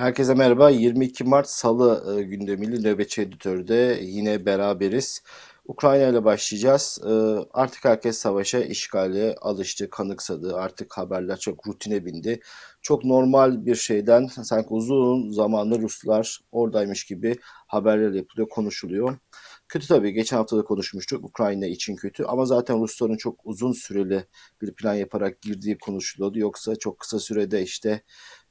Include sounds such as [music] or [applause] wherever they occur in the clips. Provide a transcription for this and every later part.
Herkese merhaba. 22 Mart Salı e, gündemiyle Nöbetçi Editör'de yine beraberiz. Ukrayna ile başlayacağız. E, artık herkes savaşa, işgale alıştı, kanıksadı. Artık haberler çok rutine bindi. Çok normal bir şeyden sanki uzun zamandır Ruslar oradaymış gibi haberler yapılıyor, konuşuluyor. Kötü tabii. Geçen hafta da konuşmuştuk. Ukrayna için kötü. Ama zaten Rusların çok uzun süreli bir plan yaparak girdiği konuşuluyordu. Yoksa çok kısa sürede işte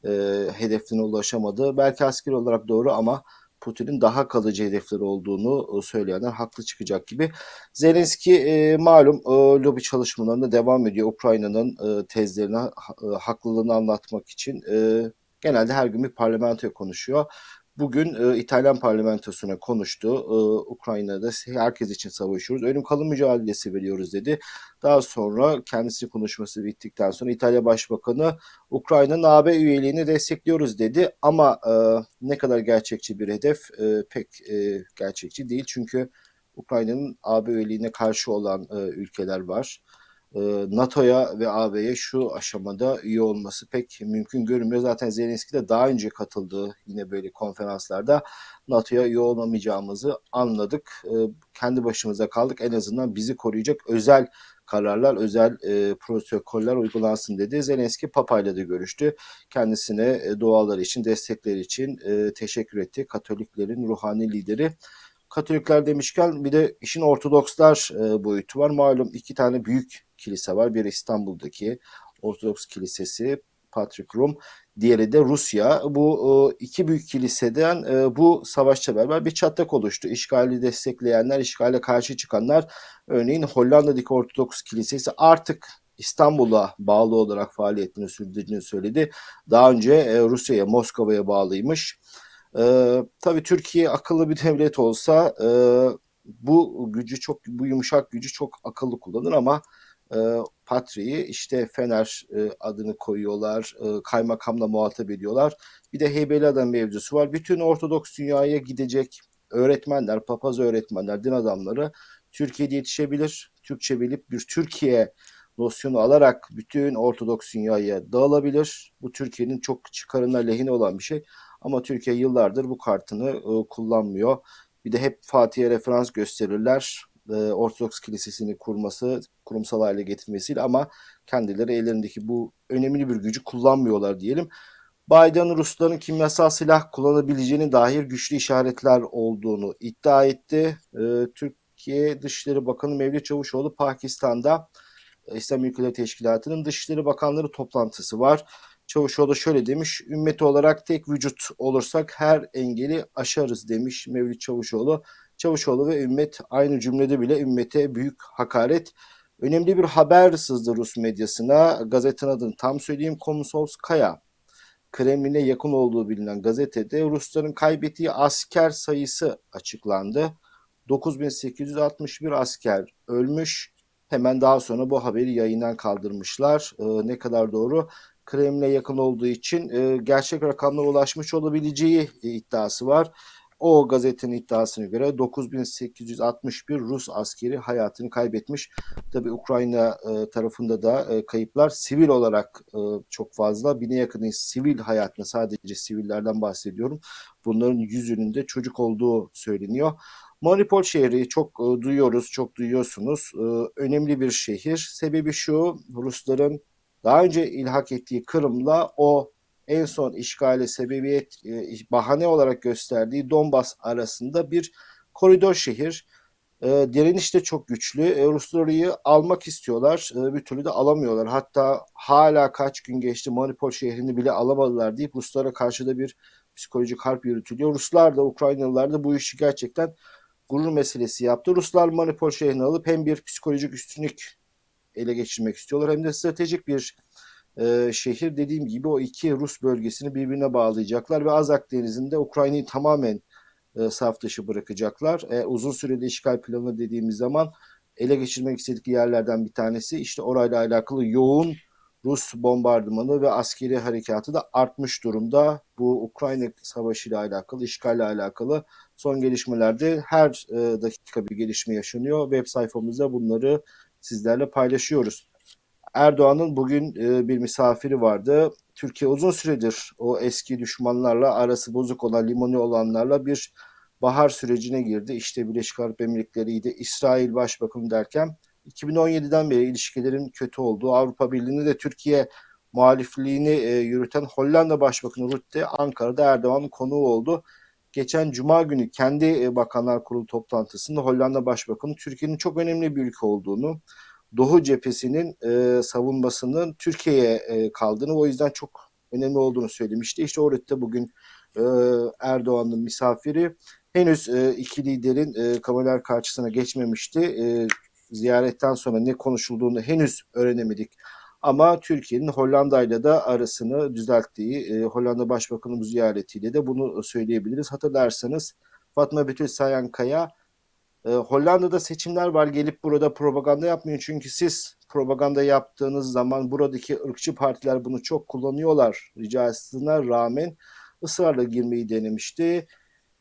e, hedeflerine ulaşamadı. Belki askeri olarak doğru ama Putin'in daha kalıcı hedefleri olduğunu e, söyleyenler haklı çıkacak gibi. Zelenski e, malum e, lobi çalışmalarında devam ediyor. Ukrayna'nın e, tezlerini, e, haklılığını anlatmak için e, genelde her gün bir parlamentoya konuşuyor. Bugün e, İtalyan parlamentosuna konuştu. E, Ukrayna'da herkes için savaşıyoruz. Ölüm kalım mücadelesi veriyoruz dedi. Daha sonra kendisi konuşması bittikten sonra İtalya Başbakanı Ukrayna'nın AB üyeliğini destekliyoruz dedi. Ama e, ne kadar gerçekçi bir hedef e, pek e, gerçekçi değil. Çünkü Ukrayna'nın AB üyeliğine karşı olan e, ülkeler var. E, NATO'ya ve AB'ye şu aşamada üye olması pek mümkün görünmüyor. Zaten Zelenski de daha önce katıldığı yine böyle konferanslarda NATO'ya üye olamayacağımızı anladık. E, kendi başımıza kaldık. En azından bizi koruyacak özel kararlar, özel e, protokoller uygulansın dedi. Zelenski Papa ile de görüştü. Kendisine e, dualar için, destekleri için e, teşekkür etti. Katoliklerin ruhani lideri. Katolikler demişken bir de işin Ortodokslar e, boyutu var. Malum iki tane büyük kilise var. Biri İstanbul'daki Ortodoks Kilisesi Patrick Rum. Diğeri de Rusya. Bu e, iki büyük kiliseden e, bu savaşla beraber bir çatlak oluştu. İşgali destekleyenler, işgale karşı çıkanlar örneğin Hollanda'daki Ortodoks Kilisesi artık İstanbul'a bağlı olarak faaliyetini sürdürdüğünü söyledi. Daha önce e, Rusya'ya, Moskova'ya bağlıymış. Ee, tabii Türkiye akıllı bir [laughs] devlet olsa e, bu gücü çok bu yumuşak gücü çok akıllı kullanır ama e, Patri'yi işte Fener e, adını koyuyorlar, e, kaymakamla muhatap ediyorlar. Bir de Heybeliada mevzusu var. Bütün Ortodoks dünyaya gidecek öğretmenler, papaz öğretmenler, din adamları Türkiye'de yetişebilir. Türkçe bilip bir Türkiye nosyonu alarak bütün Ortodoks dünyaya dağılabilir. Bu Türkiye'nin çok çıkarına lehine olan bir şey. Ama Türkiye yıllardır bu kartını e, kullanmıyor. Bir de hep Fatih'e referans gösterirler. E, Ortodoks Kilisesi'ni kurması, kurumsal hale getirmesiyle ama kendileri ellerindeki bu önemli bir gücü kullanmıyorlar diyelim. Biden Rusların kimyasal silah kullanabileceğini dair güçlü işaretler olduğunu iddia etti. E, Türkiye Dışişleri Bakanı Mevlüt Çavuşoğlu Pakistan'da İslam Ülkeleri Teşkilatı'nın Dışişleri Bakanları toplantısı var. Çavuşoğlu şöyle demiş, ümmeti olarak tek vücut olursak her engeli aşarız demiş Mevlüt Çavuşoğlu. Çavuşoğlu ve ümmet aynı cümlede bile ümmete büyük hakaret. Önemli bir haber sızdı Rus medyasına. Gazetenin adını tam söyleyeyim Komsomskaya. Kremlin'e yakın olduğu bilinen gazetede Rusların kaybettiği asker sayısı açıklandı. 9861 asker ölmüş. Hemen daha sonra bu haberi yayından kaldırmışlar. Ee, ne kadar doğru? Kremlin'e yakın olduğu için e, gerçek rakamlara ulaşmış olabileceği e, iddiası var. O gazetenin iddiasına göre 9861 Rus askeri hayatını kaybetmiş. Tabi Ukrayna e, tarafında da e, kayıplar sivil olarak e, çok fazla. Bine yakın sivil hayatını sadece sivillerden bahsediyorum. Bunların yüzünün de çocuk olduğu söyleniyor. Mariupol şehri çok e, duyuyoruz, çok duyuyorsunuz. E, önemli bir şehir. Sebebi şu, Rusların daha önce ilhak ettiği Kırım'la o en son işgale sebebiyet e, bahane olarak gösterdiği Donbas arasında bir koridor şehir. E, direniş de çok güçlü. E, Ruslar orayı almak istiyorlar. E, bir türlü de alamıyorlar. Hatta hala kaç gün geçti Mariupol şehrini bile alamadılar deyip Ruslara karşı da bir psikolojik harp yürütülüyor. Ruslar da Ukraynalılar da bu işi gerçekten gurur meselesi yaptı. Ruslar Mariupol şehrini alıp hem bir psikolojik üstünlük ele geçirmek istiyorlar hem de stratejik bir e, şehir dediğim gibi o iki Rus bölgesini birbirine bağlayacaklar ve Azak Denizi'nde Ukrayna'yı tamamen e, saf dışı bırakacaklar. E, uzun süreli işgal planı dediğimiz zaman ele geçirmek istedikleri yerlerden bir tanesi işte orayla alakalı yoğun Rus bombardımanı ve askeri harekatı da artmış durumda. Bu Ukrayna Savaşı ile alakalı, işgalle alakalı son gelişmelerde her e, dakika bir gelişme yaşanıyor. Web sayfamızda bunları sizlerle paylaşıyoruz. Erdoğan'ın bugün e, bir misafiri vardı. Türkiye uzun süredir o eski düşmanlarla arası bozuk olan limoni olanlarla bir bahar sürecine girdi. İşte Birleşik Arap Emirlikleri'ydi, İsrail Başbakanı derken 2017'den beri ilişkilerin kötü olduğu, Avrupa Birliği'nde de Türkiye muhalifliğini e, yürüten Hollanda Başbakanı Rutte Ankara'da Erdoğan'ın konuğu oldu. Geçen Cuma günü kendi e, Bakanlar Kurulu toplantısında Hollanda Başbakanı Türkiye'nin çok önemli bir ülke olduğunu, Doğu cephesinin e, savunmasının Türkiye'ye e, kaldığını, o yüzden çok önemli olduğunu söylemişti. İşte o Rutte bugün e, Erdoğan'ın misafiri. Henüz e, iki liderin e, kameralar karşısına geçmemişti. E, ziyaretten sonra ne konuşulduğunu henüz öğrenemedik. Ama Türkiye'nin Hollanda ile de arasını düzelttiği, e, Hollanda Başbakanı ziyaretiyle de bunu söyleyebiliriz. Hatırlarsanız Fatma Betül Sayankaya e, Hollanda'da seçimler var gelip burada propaganda yapmayın. Çünkü siz propaganda yaptığınız zaman buradaki ırkçı partiler bunu çok kullanıyorlar ricasına rağmen ısrarla girmeyi denemişti.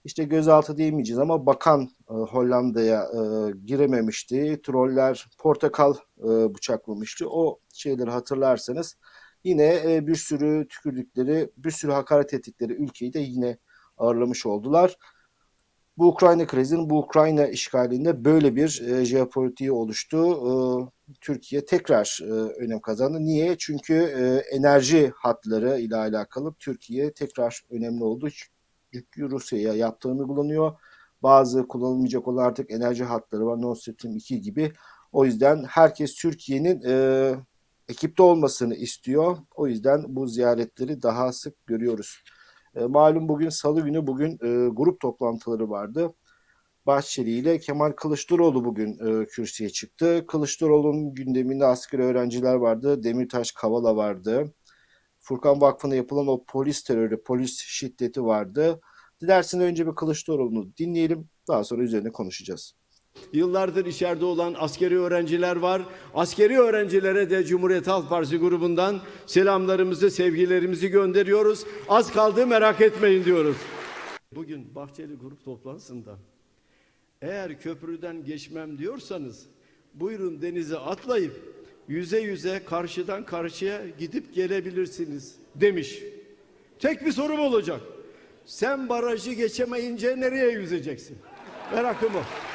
İşte gözaltı diyemeyeceğiz ama bakan e, Hollanda'ya e, girememişti. Troller portakal e, bıçaklamıştı. O şeyleri hatırlarsanız yine e, bir sürü tükürdükleri, bir sürü hakaret ettikleri ülkeyi de yine ağırlamış oldular. Bu Ukrayna krizinin, bu Ukrayna işgalinde böyle bir e, jeopolitiği oluştu. E, Türkiye tekrar e, önem kazandı. Niye? Çünkü e, enerji hatları ile alakalı Türkiye tekrar önemli oldu. Çünkü Rusya'ya yaptığını kullanıyor. Bazı kullanılmayacak olan artık enerji hatları var. Nord Stream 2 gibi. O yüzden herkes Türkiye'nin e, ekipte olmasını istiyor. O yüzden bu ziyaretleri daha sık görüyoruz. E, malum bugün salı günü bugün e, grup toplantıları vardı. Bahçeli ile Kemal Kılıçdaroğlu bugün e, kürsüye çıktı. Kılıçdaroğlu'nun gündeminde askeri öğrenciler vardı. Demirtaş Kavala vardı. Furkan Vakfı'na yapılan o polis terörü, polis şiddeti vardı. Dilersin önce bir Kılıçdaroğlu'nu dinleyelim. Daha sonra üzerine konuşacağız. Yıllardır içeride olan askeri öğrenciler var. Askeri öğrencilere de Cumhuriyet Halk Partisi grubundan selamlarımızı, sevgilerimizi gönderiyoruz. Az kaldı merak etmeyin diyoruz. Bugün Bahçeli grup toplantısında eğer köprüden geçmem diyorsanız buyurun denize atlayıp yüze yüze karşıdan karşıya gidip gelebilirsiniz demiş. Tek bir sorum olacak. Sen barajı geçemeyince nereye yüzeceksin? Merakım o.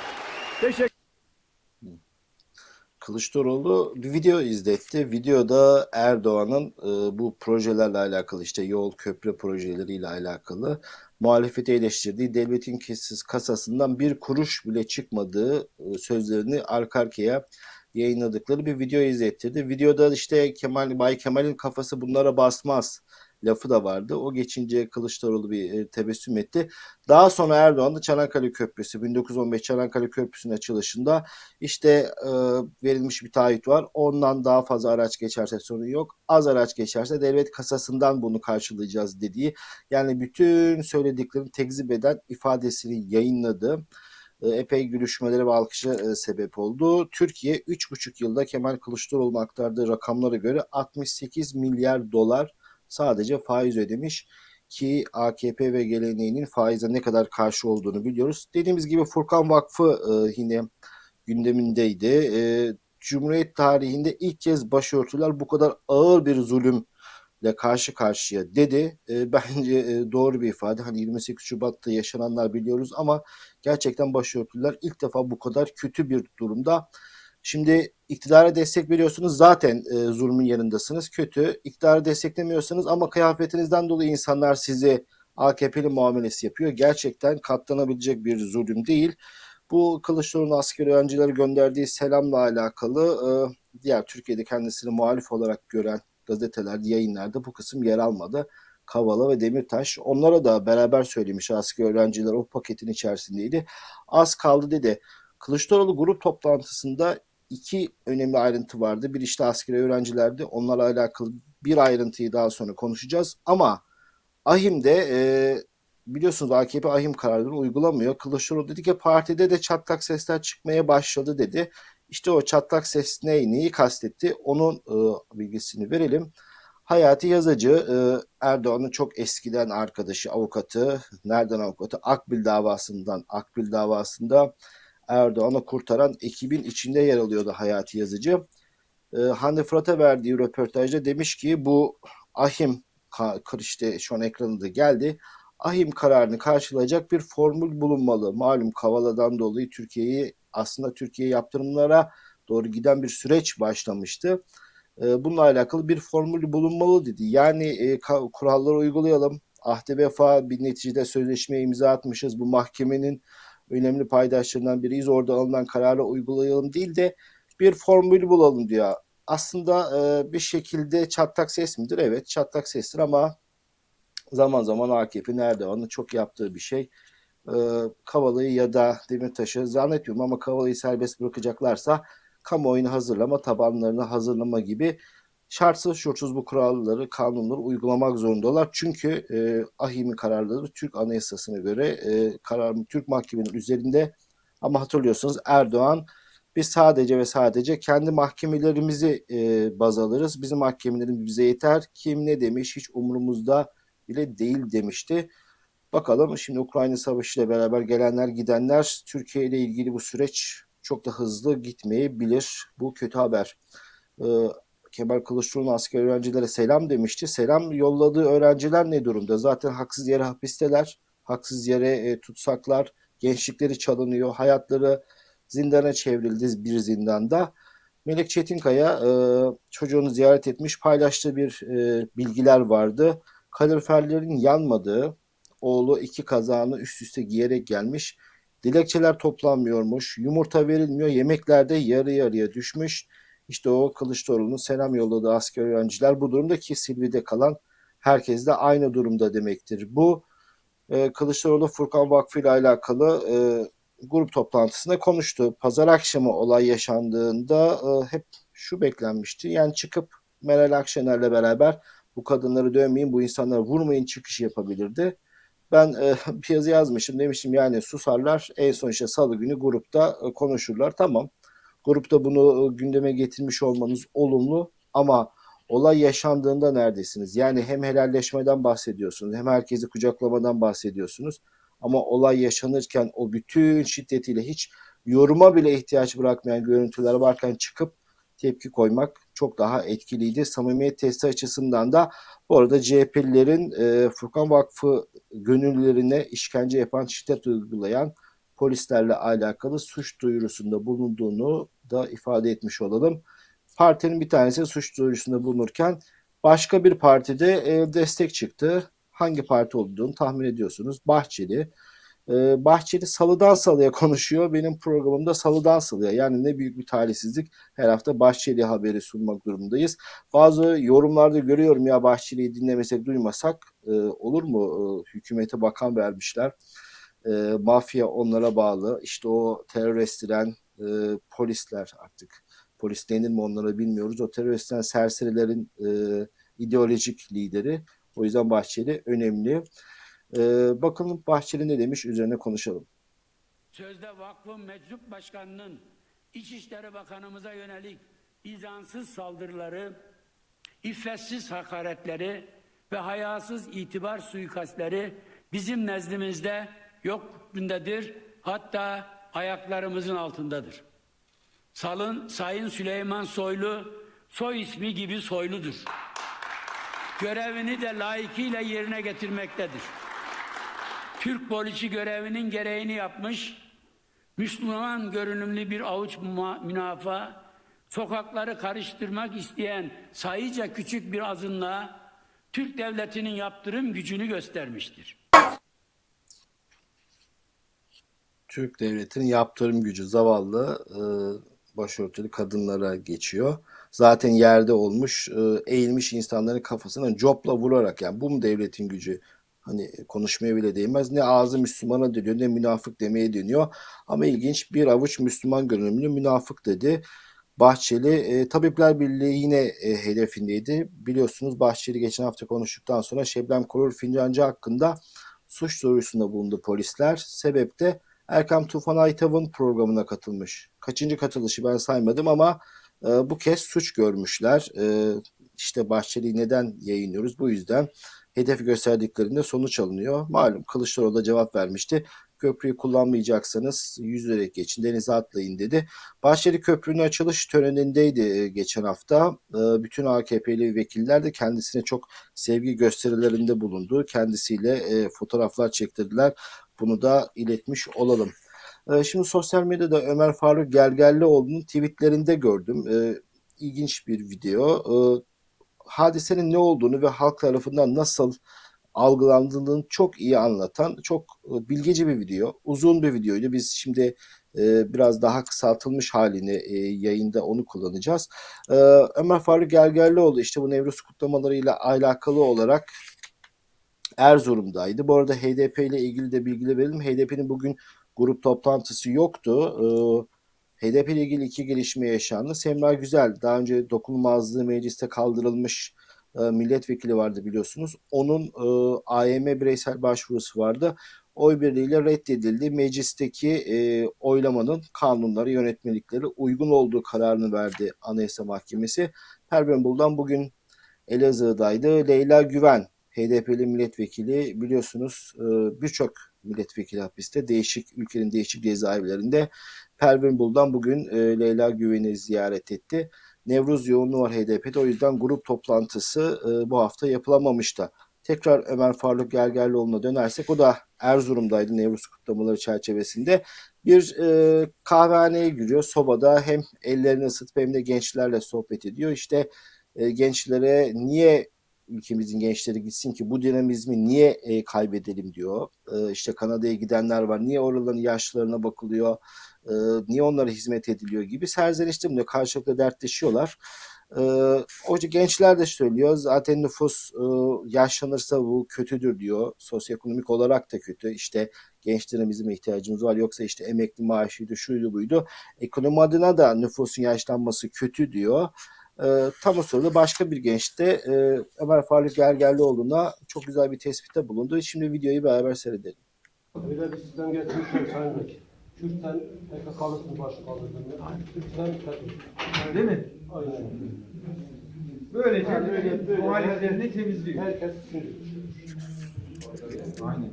Kılıçdaroğlu bir video izletti. Videoda Erdoğan'ın e, bu projelerle alakalı işte yol köprü projeleriyle alakalı muhalefeti eleştirdiği devletin kesiz kasasından bir kuruş bile çıkmadığı e, sözlerini arka arkaya yayınladıkları bir video izlettirdi. Videoda işte Kemal Bay Kemal'in kafası bunlara basmaz lafı da vardı. O geçince Kılıçdaroğlu bir e, tebessüm etti. Daha sonra Erdoğan da Çanakkale Köprüsü 1915 Çanakkale Köprüsü'nün açılışında işte e, verilmiş bir taahhüt var. Ondan daha fazla araç geçerse sorun yok. Az araç geçerse devlet kasasından bunu karşılayacağız dediği yani bütün söylediklerini tekzip eden ifadesini yayınladı e, epey gülüşmelere ve alkışa e, sebep oldu. Türkiye 3,5 yılda Kemal Kılıçdaroğlu'nun aktardığı rakamlara göre 68 milyar dolar sadece faiz ödemiş ki AKP ve geleneğinin faize ne kadar karşı olduğunu biliyoruz. Dediğimiz gibi Furkan Vakfı e, yine gündemindeydi. E, Cumhuriyet tarihinde ilk kez başörtüler bu kadar ağır bir zulümle karşı karşıya dedi. E, [laughs] bence e, doğru bir ifade. Hani 28 Şubat'ta yaşananlar biliyoruz ama gerçekten başörtüler ilk defa bu kadar kötü bir durumda. Şimdi iktidara destek veriyorsunuz zaten e, zulmün yanındasınız. Kötü. İktidarı desteklemiyorsanız ama kıyafetinizden dolayı insanlar sizi AKP'li muamelesi yapıyor. Gerçekten katlanabilecek bir zulüm değil. Bu Kılıçdaroğlu'nun askeri öğrencilere gönderdiği selamla alakalı e, diğer Türkiye'de kendisini muhalif olarak gören gazetelerde, yayınlarda bu kısım yer almadı. Kavala ve Demirtaş onlara da beraber söylemiş askeri öğrenciler o paketin içerisindeydi. Az kaldı dedi. Kılıçdaroğlu grup toplantısında iki önemli ayrıntı vardı. Bir işte askeri öğrencilerdi. Onlarla alakalı bir ayrıntıyı daha sonra konuşacağız. Ama Ahim'de e, biliyorsunuz AKP ahim kararlarını uygulamıyor. Kılıçdaroğlu dedi ki partide de çatlak sesler çıkmaya başladı dedi. İşte o çatlak ses ne, neyi kastetti onun e, bilgisini verelim. Hayati Yazıcı e, Erdoğan'ın çok eskiden arkadaşı, avukatı. Nereden avukatı? Akbil davasından. Akbil davasında Erdoğan'ı kurtaran ekibin içinde yer alıyordu Hayati Yazıcı. E, Hande Fırat'a verdiği röportajda demiş ki bu ahim işte şu an ekranında geldi. Ahim kararını karşılayacak bir formül bulunmalı. Malum Kavala'dan dolayı Türkiye'yi aslında Türkiye yaptırımlara doğru giden bir süreç başlamıştı. E, bununla alakalı bir formül bulunmalı dedi. Yani e, kuralları uygulayalım. Ahde vefa bir neticede sözleşmeye imza atmışız. Bu mahkemenin önemli paydaşlarından biriyiz. Orada alınan kararı uygulayalım değil de bir formül bulalım diyor. Aslında e, bir şekilde çatlak ses midir? Evet çatlak sestir ama zaman zaman AKP'nin Erdoğan'ın çok yaptığı bir şey. E, Kavala'yı ya da Demirtaş'ı zannetmiyorum ama Kavala'yı serbest bırakacaklarsa kamuoyunu hazırlama, tabanlarını hazırlama gibi şartsız şurtsuz bu kuralları, kanunları uygulamak zorundalar. Çünkü e, AHİM'in kararları Türk Anayasası'na göre e, karar Türk mahkemenin üzerinde ama hatırlıyorsunuz Erdoğan biz sadece ve sadece kendi mahkemelerimizi e, baz alırız. Bizim mahkemelerimiz bize yeter. Kim ne demiş hiç umurumuzda bile değil demişti. Bakalım şimdi Ukrayna Savaşı ile beraber gelenler gidenler Türkiye ile ilgili bu süreç çok da hızlı gitmeyebilir. Bu kötü haber. Ee, Kemal Kılıçdaroğlu asker öğrencilere selam demişti. Selam yolladığı öğrenciler ne durumda? Zaten haksız yere hapisteler, haksız yere e, tutsaklar, gençlikleri çalınıyor, hayatları zindana çevrildi bir zindanda. Melek Çetinkaya e, çocuğunu ziyaret etmiş, paylaştığı bir e, bilgiler vardı. Kaloriferlerin yanmadığı, oğlu iki kazağını üst üste giyerek gelmiş. Dilekçeler toplanmıyormuş, yumurta verilmiyor, yemeklerde yarı yarıya düşmüş. İşte o Kılıçdaroğlu'nun selam yolladığı asker öğrenciler bu durumda ki Silivri'de kalan herkes de aynı durumda demektir. Bu e, Kılıçdaroğlu Furkan Vakfı ile alakalı e, grup toplantısında konuştu. Pazar akşamı olay yaşandığında e, hep şu beklenmişti. Yani çıkıp Meral Akşener'le beraber bu kadınları dövmeyin, bu insanları vurmayın çıkışı yapabilirdi. Ben e, [laughs] bir yazı yazmışım demiştim yani susarlar en son işte salı günü grupta e, konuşurlar tamam. Grupta bunu e, gündeme getirmiş olmanız olumlu ama olay yaşandığında neredesiniz? Yani hem helalleşmeden bahsediyorsunuz hem herkesi kucaklamadan bahsediyorsunuz. Ama olay yaşanırken o bütün şiddetiyle hiç yoruma bile ihtiyaç bırakmayan görüntüler varken çıkıp tepki koymak çok daha etkiliydi. Samimiyet testi açısından da bu arada CHP'lilerin e, Furkan Vakfı gönüllülerine işkence yapan, şiddet uygulayan polislerle alakalı suç duyurusunda bulunduğunu da ifade etmiş olalım. Partinin bir tanesi suç duyurusunda bulunurken başka bir partide e, destek çıktı. Hangi parti olduğunu tahmin ediyorsunuz. Bahçeli. E, Bahçeli salıdan salıya konuşuyor. Benim programımda salıdan salıya. Yani ne büyük bir talihsizlik. Her hafta Bahçeli haberi sunmak durumundayız. Bazı yorumlarda görüyorum ya Bahçeli'yi dinlemesek duymasak e, olur mu? E, hükümete bakan vermişler. E, mafya onlara bağlı. İşte o terör estiren e, polisler artık polis denir mi onlara bilmiyoruz. O teröristten serserilerin e, ideolojik lideri. O yüzden Bahçeli önemli. E, bakalım Bahçeli ne demiş üzerine konuşalım. Sözde vakfın meczup başkanının İçişleri Bakanımıza yönelik izansız saldırıları, iffetsiz hakaretleri ve hayasız itibar suikastleri bizim nezdimizde yok hükmündedir. Hatta ayaklarımızın altındadır. Salın Sayın Süleyman Soylu soy ismi gibi soyludur. Görevini de layıkıyla yerine getirmektedir. Türk polisi görevinin gereğini yapmış, Müslüman görünümlü bir avuç münafığa, sokakları karıştırmak isteyen sayıca küçük bir azınlığa Türk devletinin yaptırım gücünü göstermiştir. Türk devletinin yaptırım gücü zavallı e, başörtülü kadınlara geçiyor. Zaten yerde olmuş, e, eğilmiş insanların kafasına copla vurarak yani bu mu devletin gücü? Hani konuşmaya bile değmez. Ne ağzı Müslümana dönüyor ne münafık demeye dönüyor. Ama ilginç bir avuç Müslüman görünümlü münafık dedi. Bahçeli e, Tabipler Birliği yine e, hedefindeydi. Biliyorsunuz Bahçeli geçen hafta konuştuktan sonra Şebnem Korur Fincancı hakkında suç duyurusunda bulundu polisler. Sebep de Erkam Tufan Aytav'ın programına katılmış. Kaçıncı katılışı ben saymadım ama e, bu kez suç görmüşler. E, işte Bahçeli'yi neden yayınlıyoruz? Bu yüzden hedef gösterdiklerinde sonuç alınıyor. Malum Kılıçdaroğlu da cevap vermişti. köprüyü kullanmayacaksanız yüzerek geçin, denize atlayın dedi. Bahçeli Köprü'nün açılış törenindeydi e, geçen hafta. E, bütün AKP'li vekiller de kendisine çok sevgi gösterilerinde bulundu. Kendisiyle e, fotoğraflar çektirdiler. Bunu da iletmiş olalım. E, Şimdi sosyal medyada Ömer Faruk Gergerlioğlu'nun tweetlerinde gördüm. E, İlginç bir video. E, Hadisenin ne olduğunu ve halk tarafından nasıl algılandığını çok iyi anlatan çok e, bilgece bir video. Uzun bir videoydu. Biz şimdi e, biraz daha kısaltılmış halini e, yayında onu kullanacağız. Ömer Faruk Gergerlioğlu işte bu Nevruz kutlamalarıyla alakalı olarak Erzurum'daydı. Bu arada HDP ile ilgili de bilgi verelim. HDP'nin bugün grup toplantısı yoktu. Ee, HDP ile ilgili iki gelişme yaşandı. Semra Güzel daha önce dokunulmazlığı mecliste kaldırılmış e, milletvekili vardı biliyorsunuz. Onun e, AYM bireysel başvurusu vardı. Oy birliğiyle reddedildi. Meclisteki e, oylamanın kanunları, yönetmelikleri uygun olduğu kararını verdi Anayasa Mahkemesi. Pervin Buldan bugün Elazığ'daydı. Leyla Güven, HDP'li milletvekili biliyorsunuz e, birçok milletvekili hapiste değişik ülkenin değişik cezaevlerinde. Pervin Buldan bugün e, Leyla Güven'i ziyaret etti. Nevruz yoğunluğu var HDP'de o yüzden grup toplantısı e, bu hafta yapılamamıştı. Tekrar Ömer Faruk Gergerlioğlu'na dönersek o da Erzurum'daydı Nevruz kutlamaları çerçevesinde. Bir e, kahvehaneye giriyor sobada hem ellerini ısıtıp hem de gençlerle sohbet ediyor. İşte e, gençlere niye ülkemizin gençleri gitsin ki bu dinamizmi niye e, kaybedelim diyor. E, işte Kanada'ya gidenler var. Niye oraların yaşlılarına bakılıyor? E, niye onlara hizmet ediliyor gibi serzenişte. Karşılıklı dertleşiyorlar. E, hoca gençler de söylüyor. Zaten nüfus e, yaşlanırsa bu kötüdür diyor. Sosyoekonomik olarak da kötü. İşte gençlere bizim ihtiyacımız var. Yoksa işte emekli maaşıydı, şuydu buydu. Ekonomi adına da nüfusun yaşlanması kötü diyor. E, tam o sırada başka bir genç de e, Ömer Faruk Gergerlioğlu'na çok güzel bir tespitte bulundu. Şimdi videoyu beraber seyredelim. Bir sistem getirmişler Sayın Vekil. Kürt'ten PKK'lısını başı kaldırdığını, Kürt'ten FETÖ. Değil mi? Aynen. Böylece Yani böyle- böyle- muhaliflerini temizliyor. Herkes sinir. Aynen.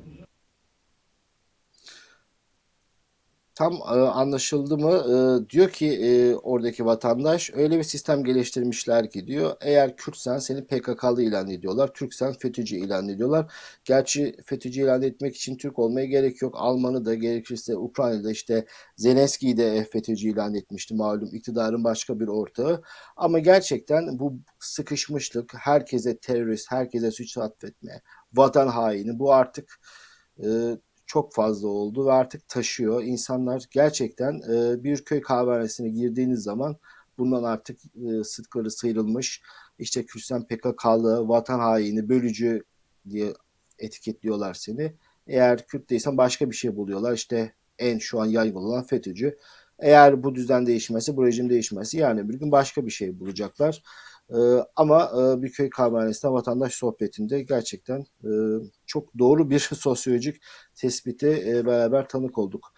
Tam e, anlaşıldı mı? E, diyor ki e, oradaki vatandaş öyle bir sistem geliştirmişler ki diyor. Eğer Kürtsen seni PKK'lı ilan ediyorlar. Türksen FETÖ'cü ilan ediyorlar. Gerçi FETÖ'cü ilan etmek için Türk olmaya gerek yok. Almanı da gerekirse Ukrayna'da işte Zelenski'yi de FETÖ'cü ilan etmişti malum iktidarın başka bir ortağı. Ama gerçekten bu sıkışmışlık, herkese terörist, herkese suç atfetme, vatan haini bu artık e, çok fazla oldu ve artık taşıyor. İnsanlar gerçekten e, bir köy kahvehanesine girdiğiniz zaman bundan artık e, sıtkları sıyrılmış. İşte Kürtsen PKK'lı, vatan haini, bölücü diye etiketliyorlar seni. Eğer Kürt değilsen başka bir şey buluyorlar. İşte en şu an yaygın olan FETÖ'cü. Eğer bu düzen değişmezse, bu rejim değişmezse yani bir gün başka bir şey bulacaklar. Ee, ama e, bir köy kahvehanesinde vatandaş sohbetinde gerçekten e, çok doğru bir [laughs] sosyolojik tespite e, beraber tanık olduk.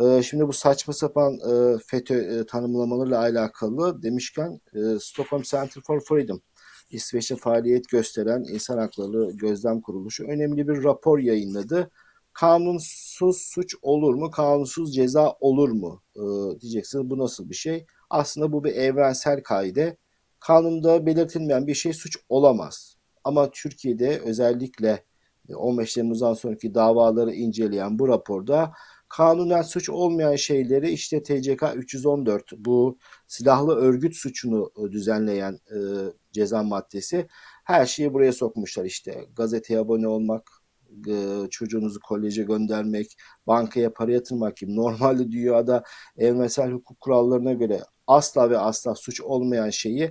E, şimdi bu saçma sapan e, FETÖ e, tanımlamalarıyla alakalı demişken e, Stockholm Center for Freedom İsveç'te faaliyet gösteren insan hakları gözlem kuruluşu önemli bir rapor yayınladı. Kanunsuz suç olur mu? Kanunsuz ceza olur mu? E, diyeceksiniz bu nasıl bir şey? Aslında bu bir evrensel kaide. Kanunda belirtilmeyen bir şey suç olamaz. Ama Türkiye'de özellikle 15 Temmuz'dan sonraki davaları inceleyen bu raporda kanunen suç olmayan şeyleri işte TCK 314 bu silahlı örgüt suçunu düzenleyen e, ceza maddesi her şeyi buraya sokmuşlar işte gazeteye abone olmak, e, çocuğunuzu koleje göndermek, bankaya para yatırmak gibi normalde dünyada evrensel hukuk kurallarına göre asla ve asla suç olmayan şeyi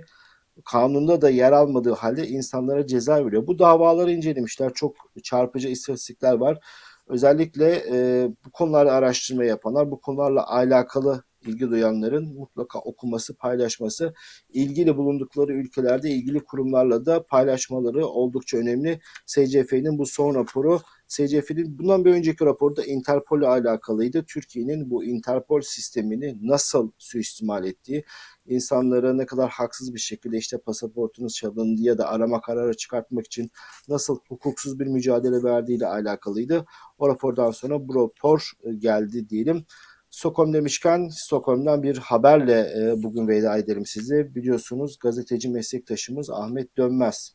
kanunda da yer almadığı halde insanlara ceza veriyor. Bu davaları incelemişler. Çok çarpıcı istatistikler var. Özellikle e, bu konularda araştırma yapanlar, bu konularla alakalı ilgi duyanların mutlaka okuması, paylaşması, ilgili bulundukları ülkelerde ilgili kurumlarla da paylaşmaları oldukça önemli. SCF'nin bu son raporu SCF'nin bundan bir önceki raporda Interpol ile alakalıydı. Türkiye'nin bu Interpol sistemini nasıl suistimal ettiği, insanlara ne kadar haksız bir şekilde işte pasaportunuz çalındı ya da arama kararı çıkartmak için nasıl hukuksuz bir mücadele verdiği ile alakalıydı. O rapordan sonra bu rapor e, geldi diyelim. Stockholm demişken Stockholm'dan bir haberle e, bugün veda edelim size. Biliyorsunuz gazeteci meslektaşımız Ahmet Dönmez.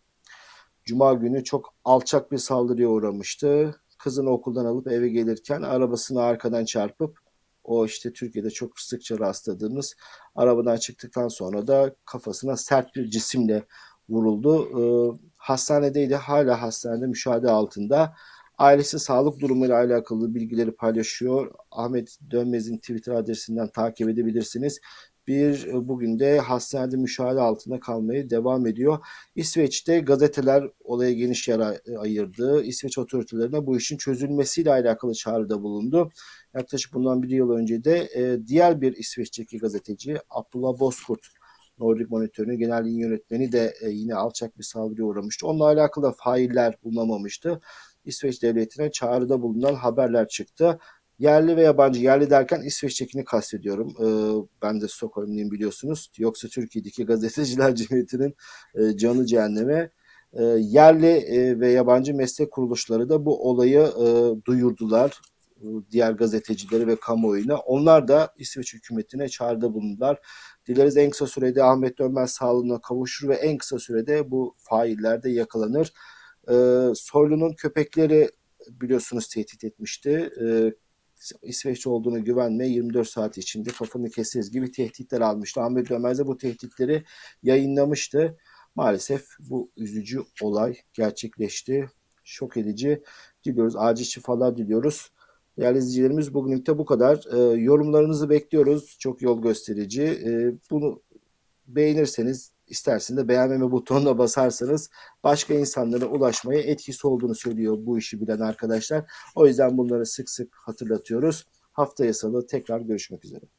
Cuma günü çok alçak bir saldırıya uğramıştı. Kızını okuldan alıp eve gelirken arabasını arkadan çarpıp o işte Türkiye'de çok sıkça rastladığımız arabadan çıktıktan sonra da kafasına sert bir cisimle vuruldu. Ee, hastanedeydi. Hala hastanede müşahede altında. Ailesi sağlık durumuyla alakalı bilgileri paylaşıyor. Ahmet Dönmez'in Twitter adresinden takip edebilirsiniz. Bir e, bugün de hastanede müşahede altında kalmaya devam ediyor. İsveç'te gazeteler olaya geniş yer ay- ayırdı. İsveç otoritelerine bu işin çözülmesiyle alakalı çağrıda bulundu. Yaklaşık bundan bir yıl önce de e, diğer bir İsveç'teki gazeteci Abdullah Bozkurt Nordic Monitör'ün genel yayın yönetmeni de e, yine alçak bir saldırıya uğramıştı. Onunla alakalı da failler bulunamamıştı. İsveç devletine çağrıda bulunan haberler çıktı. Yerli ve yabancı, yerli derken İsveç'tekini kastediyorum. Ee, ben de Stockholmluyum biliyorsunuz. Yoksa Türkiye'deki gazeteciler [laughs] cemiyetinin e, canı cehenneme. E, yerli e, ve yabancı meslek kuruluşları da bu olayı e, duyurdular. E, Diğer gazetecileri ve kamuoyuna. Onlar da İsveç hükümetine çağrıda bulundular. Dileriz en kısa sürede Ahmet Dönmez sağlığına kavuşur ve en kısa sürede bu failler de yakalanır. Ee, Soylu'nun köpekleri biliyorsunuz tehdit etmişti. Ee, İsveçli olduğuna güvenme 24 saat içinde kafanı keseriz gibi tehditler almıştı. Ahmet Dönmez de bu tehditleri yayınlamıştı. Maalesef bu üzücü olay gerçekleşti. Şok edici. Diliyoruz. Acil şifalar diliyoruz. Değerli izleyicilerimiz bugünlük de bu kadar. Ee, yorumlarınızı bekliyoruz. Çok yol gösterici. Ee, bunu beğenirseniz isterseniz de beğenmeme butonuna basarsanız başka insanlara ulaşmaya etkisi olduğunu söylüyor bu işi bilen arkadaşlar. O yüzden bunları sık sık hatırlatıyoruz. Haftaya salı tekrar görüşmek üzere.